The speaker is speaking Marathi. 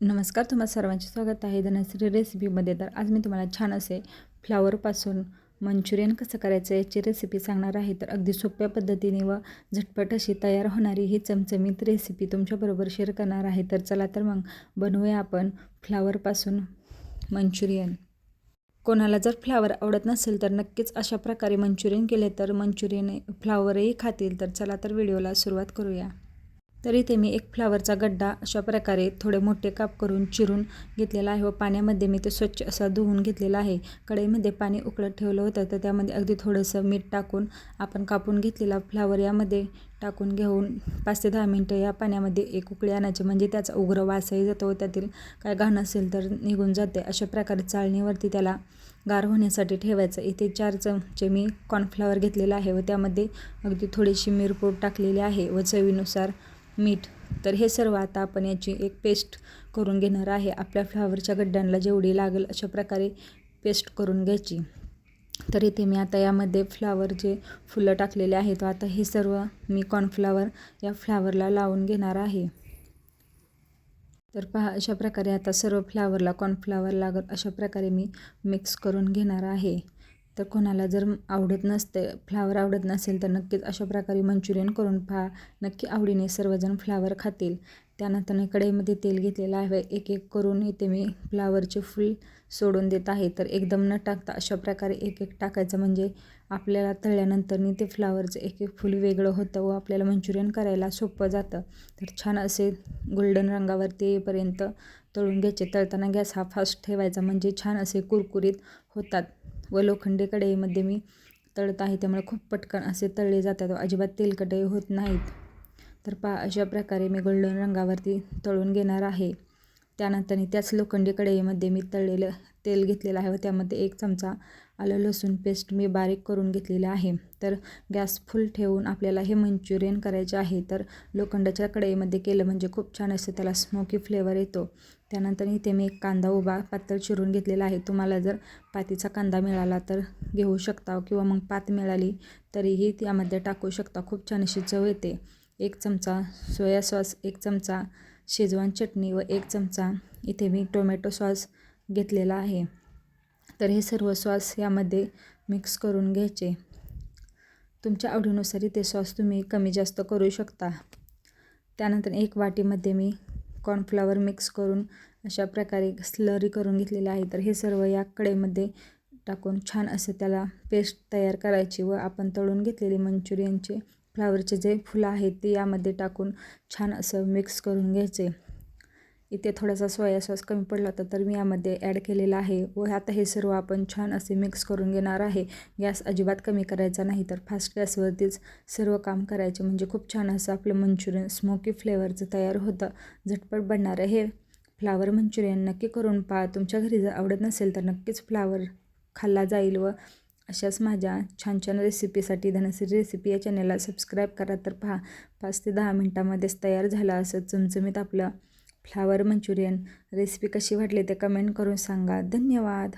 नमस्कार तुम्हाला सर्वांचे स्वागत आहे धनश्री रेसिपीमध्ये तर आज मी तुम्हाला छान असे फ्लावरपासून मंचुरियन कसं करायचं याची रेसिपी सांगणार आहे. तर अगदी सोप्या पद्धतीने व झटपट अशी तयार होणारी ही चमचमीत रेसिपी तुमच्याबरोबर शेअर करणार आहे. तर चला तर मग बनवूया आपण फ्लावरपासून मंचुरियन. कोणाला जर फ्लावर आवडत नसेल तर नक्कीच अशा प्रकारे मंचुरियन केले तर मंचुरियन फ्लावरही खातील. तर चला तर व्हिडिओला सुरुवात करूया. तर इथे मी एक फ्लावरचा गड्डा अशा प्रकारे थोडे मोठे काप करून चिरून घेतलेला आहे व पाण्यामध्ये मी ते स्वच्छ असा धुवून घेतलेला आहे. कढईमध्ये पाणी उकळत ठेवलं होतं तर त्यामध्ये अगदी थोडंसं मीठ टाकून आपण कापून घेतलेला फ्लावर यामध्ये टाकून घेऊन पाच ते दहा मिनटं या पाण्यामध्ये एक उकळी आणायची. म्हणजे त्याचा उग्र वासही जातो व त्यातील काय घाण असेल तर निघून जाते. अशा प्रकारे चाळणीवरती त्याला गार होण्यासाठी ठेवायचं. इथे चार चमचे मी कॉर्नफ्लावर घेतलेला आहे व त्यामध्ये अगदी थोडीशी मिरपूड टाकलेली आहे व चवीनुसार मीठ. तर हे सर्व आता आपण याची एक पेस्ट करून घेणार आहे. आपल्या फ्लावरच्या गड्ड्यांना जेवढी लागेल अशा प्रकारे पेस्ट करून घ्यायची. तर इथे मी आता यामध्ये फ्लावर जे फुलं टाकलेले आहेत आता हे सर्व मी कॉर्नफ्लावर या फ्लावरला लावून घेणार आहे. तर पहा अशा प्रकारे आता सर्व फ्लावरला कॉर्नफ्लावर लागत अशा प्रकारे मी मिक्स करून घेणार आहे. तर कोणाला जर आवडत नसते फ्लावर आवडत नसेल तर नक्कीच अशा प्रकारे मंचुरियन करून पहा. नक्की आवडीने सर्वजण फ्लावर खातील. त्यानंतर कढईमध्ये तेल घेतलेलं आहे. एक एक करून इथे मी फ्लावरचे फुल सोडून देत आहे. तर एकदम न टाकता अशा प्रकारे एक एक टाकायचं म्हणजे आपल्याला तळल्यानंतर ते फ्लावरचं एक एक फुल वेगळं होतं व आपल्याला मंचुरियन करायला सोपं जातं. तर छान असे गोल्डन रंगावरती येईपर्यंत तळून घ्यायचे. तळताना गॅस हा फास्ट ठेवायचा म्हणजे छान असे कुरकुरीत होतात. व लोखंडी कढईमध्ये मी तळत आहे. त्यामुळे खूप पटकन असे तळले जातात अजिबात तेलकटही होत नाहीत. तर पा अशा प्रकारे मी गोल्डन रंगावरती तळून घेणार आहे. त्यानंतर त्याच लोखंडी कढईमध्ये मी तळलेलं तेल घेतलेलं आहे व त्यामध्ये एक चमचा आलं लसूण पेस्ट मी बारीक करून घेतलेलं आहे. तर गॅस फुल ठेवून आपल्याला हे मंचुरियन करायचे आहे. तर लोखंडाच्या कढईमध्ये केलं म्हणजे खूप छान असं त्याला स्मोकी फ्लेवर येतो. त्यानंतर इथे मी एक कांदा उभा पातळ चिरून घेतलेला आहे. तुम्हाला जर पातीचा कांदा मिळाला तर घेऊ शकता किंवा मग पात मिळाली तरीही त्यामध्ये टाकू शकता. खूप छान अशी चव येते. एक चमचा सोया सॉस एक चमचा शेजवान चटणी व एक चमचा इथे मी टोमॅटो सॉस घेतलेला आहे. तर हे सर्व सॉस यामध्ये मिक्स करून घ्यायचे. तुमच्या आवडीनुसार ते सॉस तुम्ही कमी जास्त करू शकता. त्यानंतर एक वाटीमध्ये मी कॉर्नफ्लावर मिक्स करून अशा प्रकारे स्लरी करून घेतलेले आहे. तर हे सर्व या कडेमध्ये टाकून छान असं त्याला पेस्ट तयार करायची व आपण तळून घेतलेले मंचुरियनचे फ्लावरचे जे फुलं आहेत ते यामध्ये टाकून छान असं मिक्स करून घ्यायचे. इथे थोडासा सोया सॉस कमी पडला होता तर मी यामध्ये ॲड केलेला आहे. व आता हे सर्व आपण छान असे मिक्स करून घेणार आहे. गॅस अजिबात कमी करायचा नाही तर फास्ट गॅसवरतीच सर्व काम करायचे. म्हणजे खूप छान असं आपलं मंचुरियन स्मोकी फ्लेवरचं तयार होतं. झटपट बनणारं हे. फ्लावर मंचुरियन नक्की करून पहा. तुमच्या घरी जर आवडत नसेल तर नक्कीच फ्लावर खाल्ला जाईल व अशाच माझ्या छान छान रेसिपीसाठी धनश्री रेसिपी या चॅनलला सबस्क्राईब करा तर पहा. पाच ते दहा मिनटामध्येच तयार झालं असं चमचमीत आपलं फ्लावर मंचुरियन रेसिपी कशी वाटली ते कमेंट करून सांगा. धन्यवाद.